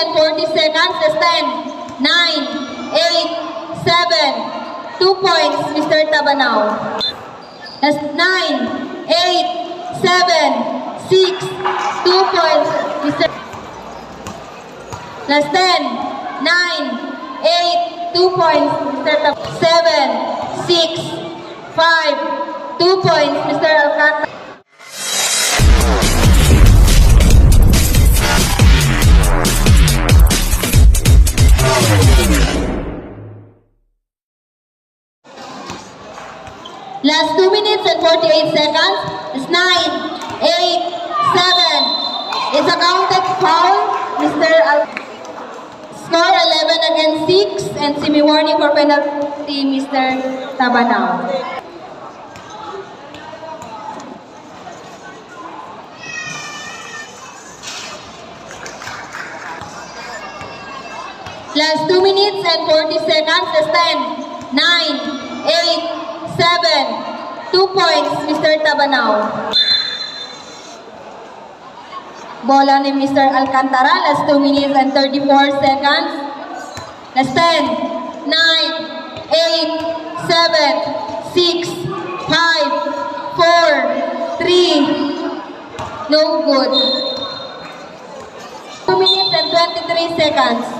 and 40 seconds. Last 10, 9, 8, 7, 2 points, Mr. Tabanao. Last 9, 8, 7, 6, 2 points, Mr. Last 10, 9, 8, 2 points, Mr. Tab 7, 6, 5, 2 points, Mr. Alcantara. Last 2 minutes and 48 seconds. It's 9, 8, 7. It's a counted foul, Mr. Al Score 11 against 6 and semi-warning for penalty, Mr. Tabanao. Last 2 minutes and 40 seconds. That's 10, 9, 8, 7. 2 points, Mr. Tabanao. Bola ni Mr. Alcantara. Last 2 minutes and 34 seconds. Last 10, 9, 8, 7, 6, 5, 4, 3. No good. 2 minutes and 23 seconds.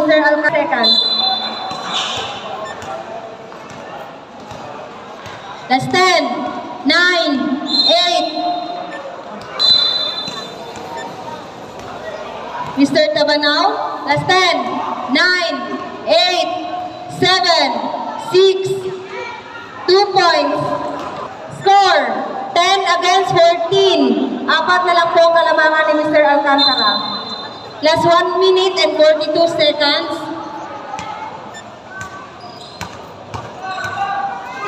Mr. Alcantara. Second. Last 10, 9, 8. Mr. Tabanao. Last 10, 9, 8, 7, 6, 2 points. Score, 10 against 14. Apat na lang po ang kalamangan ni Mr. Alcantara. Last 1 minute and 42 seconds.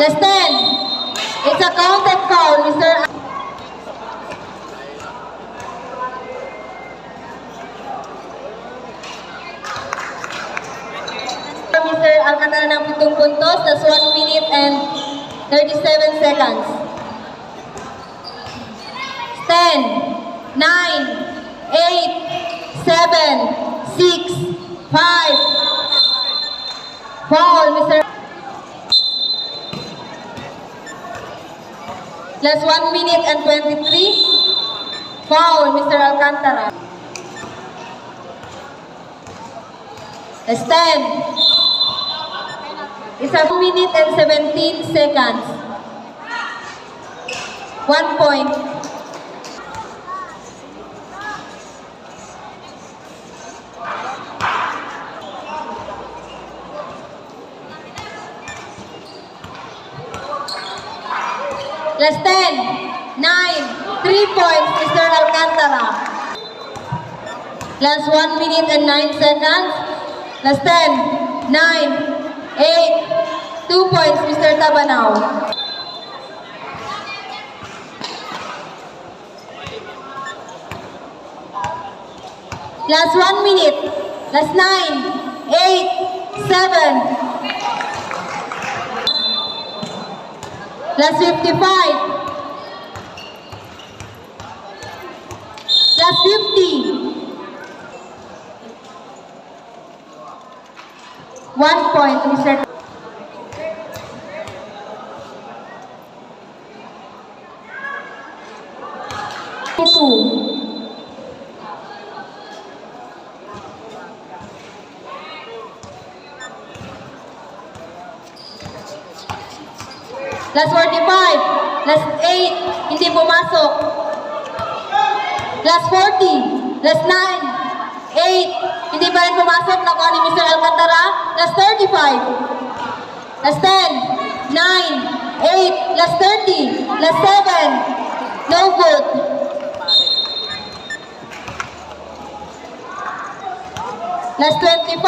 Last 10. It's a counted foul, Mr. Mr. Alcantara ng pitong puntos. That's 1 minute and 37 seconds. 10, 9, 8, 7, 6, 5. Foul, Mr. Last 1 minute and 23. Foul, Mr. Alcantara. 10. It's a minute and 17 seconds. One point. Last 10, 9, 3 points, Mr. Alcantara. Last 1 minute and 9 seconds. Last 10, 9, 8, 2 points, Mr. Tabanao. Last 1 minute. Last 9, 8, 7. Last 55. Last 50. One point, Mr. Two. Last 45. Last 8. Hindi pumasok. Last 40. Last 9. 8. Hindi pa rin pumasok. Nakuha ni Mr. Alcantara. Last 35. Last 10. 9. 30. Last 7. No good. Last 25.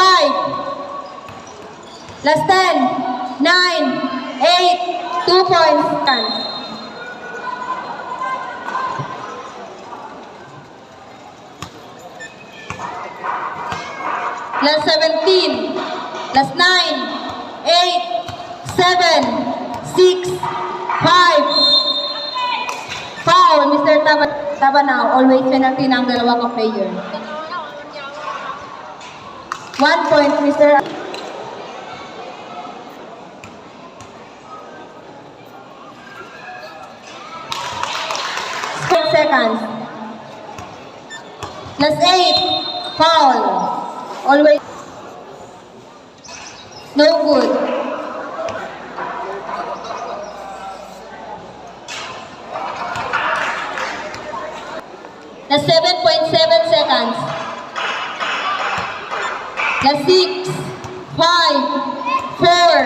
Last 10. 9. 8. 2 points. Last 17. Last 9. 8. 7. 6. 5. Foul, Mr. Taba Tabanao. Always penalty ng dalawa ka player. One point, Mr. seconds. Plus 8, foul. Always. No good. Plus 7.7 seconds. Plus 6, 5, 4,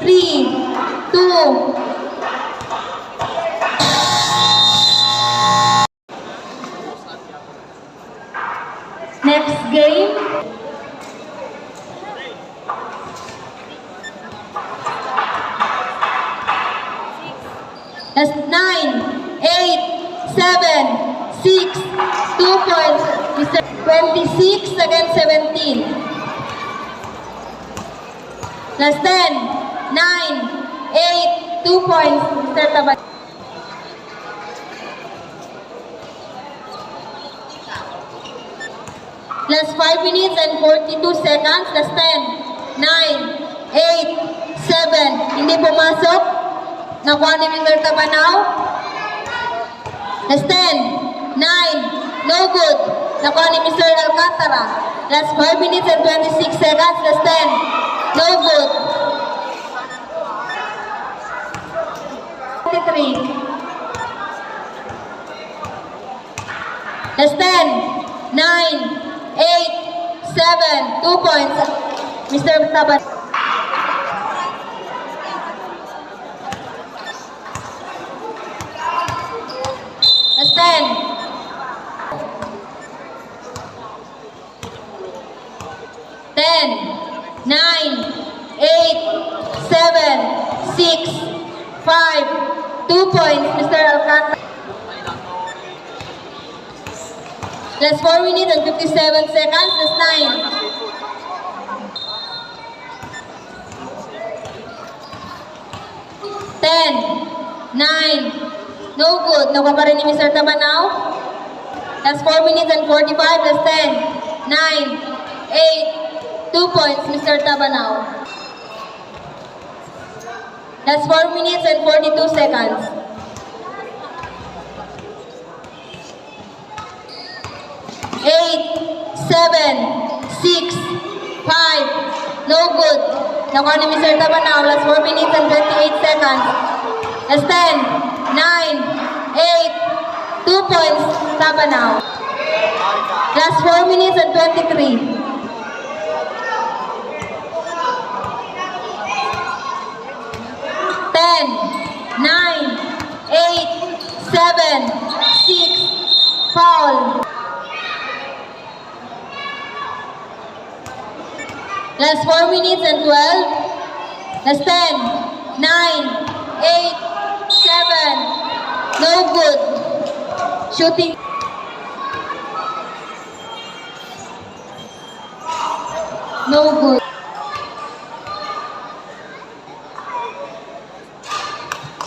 3, 2, That's nine, eight, seven, six, two points. Mr. 26 against 17. That's 10, 9, 8, 2 points. Mr. Tabat. Last 5 minutes and 42 seconds. Last 10, 9, 8, 7. Hindi pumasok. Nakuha ni Mr. Tabanao. Last 10, 9, no good. Nakuha ni Mr. Alcantara. Last 5 minutes and 26 seconds. Last 10, no good. 23. Last 10, 9, 8, 7, 2 points. Mr. Taban. Last 10. 10, 9, 8, 7, 6, 5, 2 points. Mr. Alcantara. Last 4 minutes and 57 seconds. Last 9. Ten, nine, no good. Nakuha pa ni Mr. Tabanao. Last 4 minutes and 45. Last 10, 9, 8, 2 points, Mr. Tabanao. Last 4 minutes and 42 seconds. Eight, seven, six, five, no good. Nakuha ni Mr. Tabanao, last 4 minutes and 28 seconds. Last 10, 9, 8, 2 points, Tabanao. Last 4 minutes and 23. Ten, nine, eight, seven, six, foul. Last 4 minutes and 12. Last 10, 9, 8, 7. No good. Shooting. No good.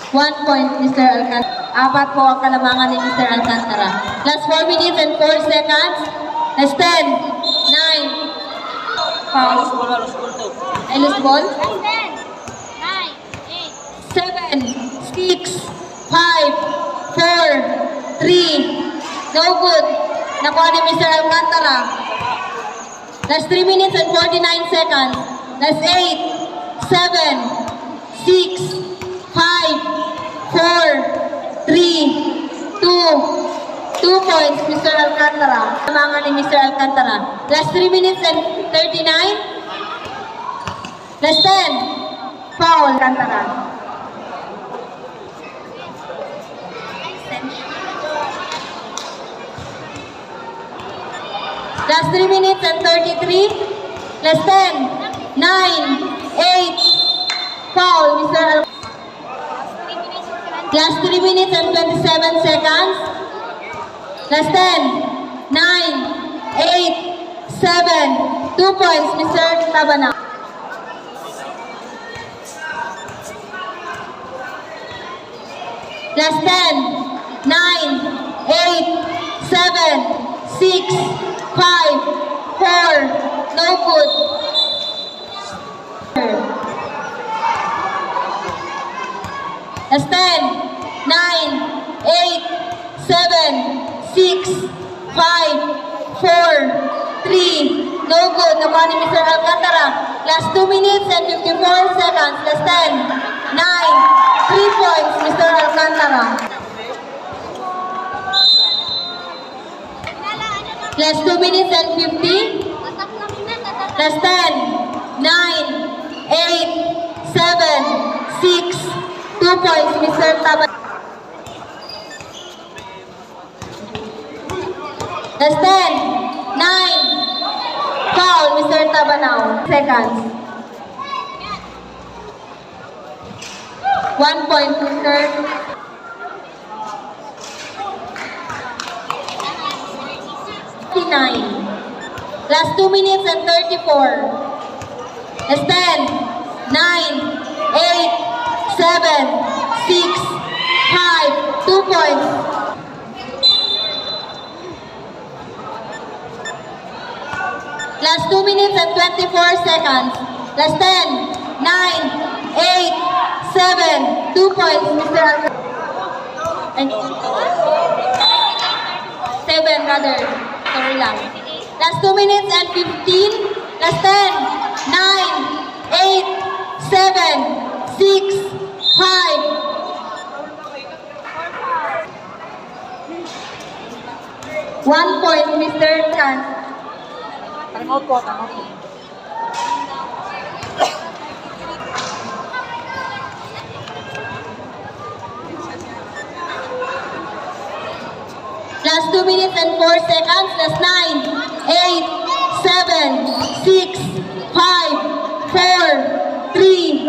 One point, Mr. Alcantara. Apat po ang kalamangan ni Mr. Alcantara. Last 4 minutes and 4 seconds. Last 10, 9, foul. Ay, loose ball. Seven, six, five, four, three. No good. Nakuha ni Mr. Alcantara. Last 3 minutes and 49 seconds. Last 8, 7, 6, 5, 4, points, Mr. Alcantara. Tamanga ni Mr. Alcantara. Last 3 minutes and 39. Last 10. Foul, Alcantara. Last 3 minutes and 33. Last 10. 9. 8. Foul, Mr. Alcantara. Last 3 minutes and 27 seconds. Last 10, 9, 8, 7, 2 points, Mr. Tabana. Last 10, 9, 8, 7, 6, 5, 4, no good. Last 10, 9, 8, 7, 6, 5, 4, 3, no good. Nakuha ni Mr. Alcantara. Last 2 minutes and 54 seconds. Last 10, 9, 3 points, Mr. Alcantara. Last 2 minutes and 50. Last 10, 9, 8, 7, 6, 2 points, Mr. Taba. Last 10, 9, foul, Mr. Tabanao. Seconds. One point, Mr. Last 2 minutes and 34. Last 10, 9, 8, 7, 6, 5, 2 points. Last 2 minutes and 24 seconds. Last 10, 9, 8, 7, 2 points, Mr. You. 7, rather. Sorry lang. Last 2 minutes and 15. Last 10, 9, 8, 7, 6, 5, One point, Mr. Chan. Time out po, time out po. Last 2 minutes and 4 seconds. Last 9, 8, 7, 6, 5, 4, 3.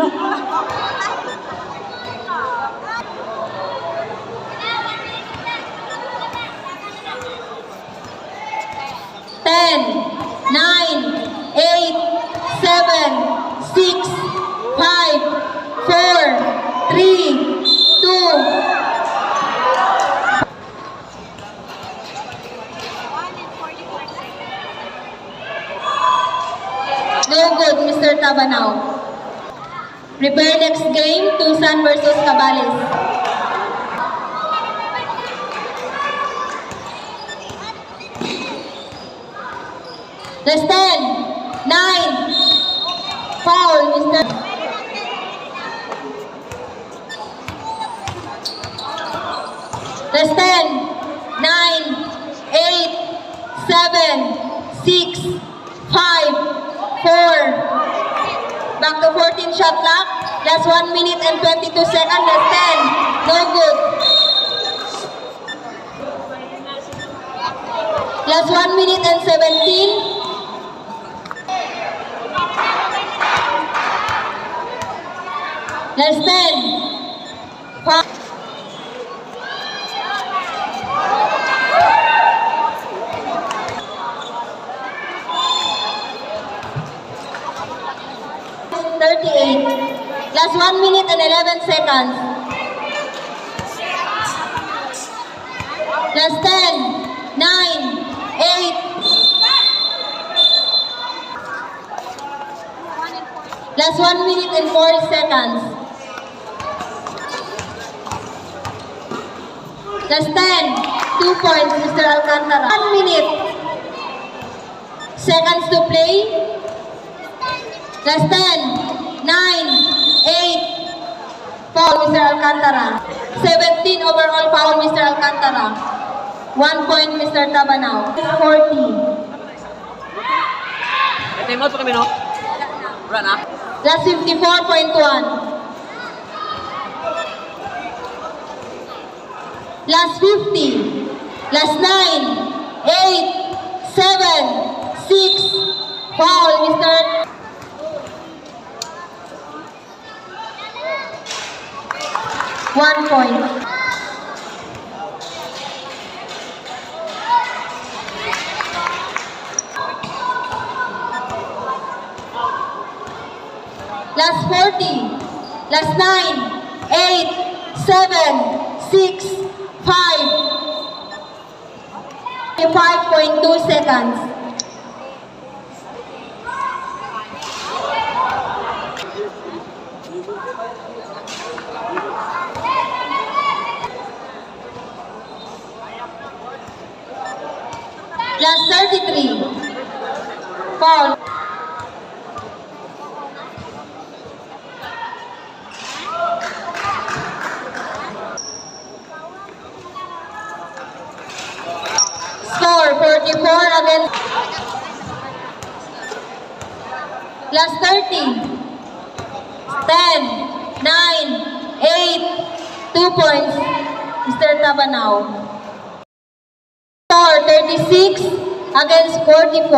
Ten, nine, eight, seven, six, five, four, three, two, No Tabanao. Prepare next game, Tucson versus Cabales. Less 10, 9, foul, Mr. Less 10, 9, 8, 7, 6, 5, 4, Back to 14 shot clock. Last 1 minute and 22 seconds. Last 10. No good. Last 1 minute and 17. Last 10. 38, last 1 minute and 11 seconds. Last 10, 9, 8. Last 1 minute and 4 seconds. Last 10, 2 points, Mr. Alcantara. 1 minute seconds to play. Last 10. 9, 8, foul, Mr. Alcantara. 17 overall foul, Mr. Alcantara. 1 point, Mr. Tabanao. 40. May time out po kami, no? Wala na. Last 54.1. Last 50. Last 9, 8, 7, One point. Last 40. Last 9, 8, 7, 6, 5. 5.2 seconds. Last 33. Foul. 46 against 44.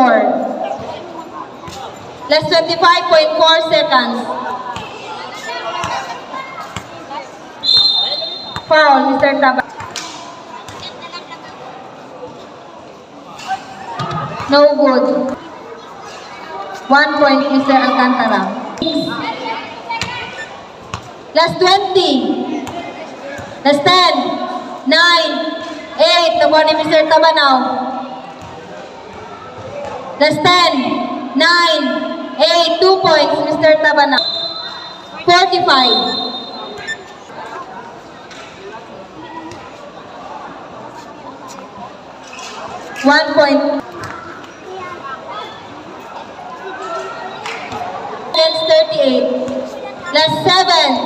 Less 25.4 seconds. Foul, Mr. Taba. No good. One point, Mr. Alcantara. Last 20. Last 10. 9, 8. Nabuha ni Mr. Tabanao. Last 10. 9. 8. 2 points, Mr. Tabanao. 45. One point. against 38. Last 7,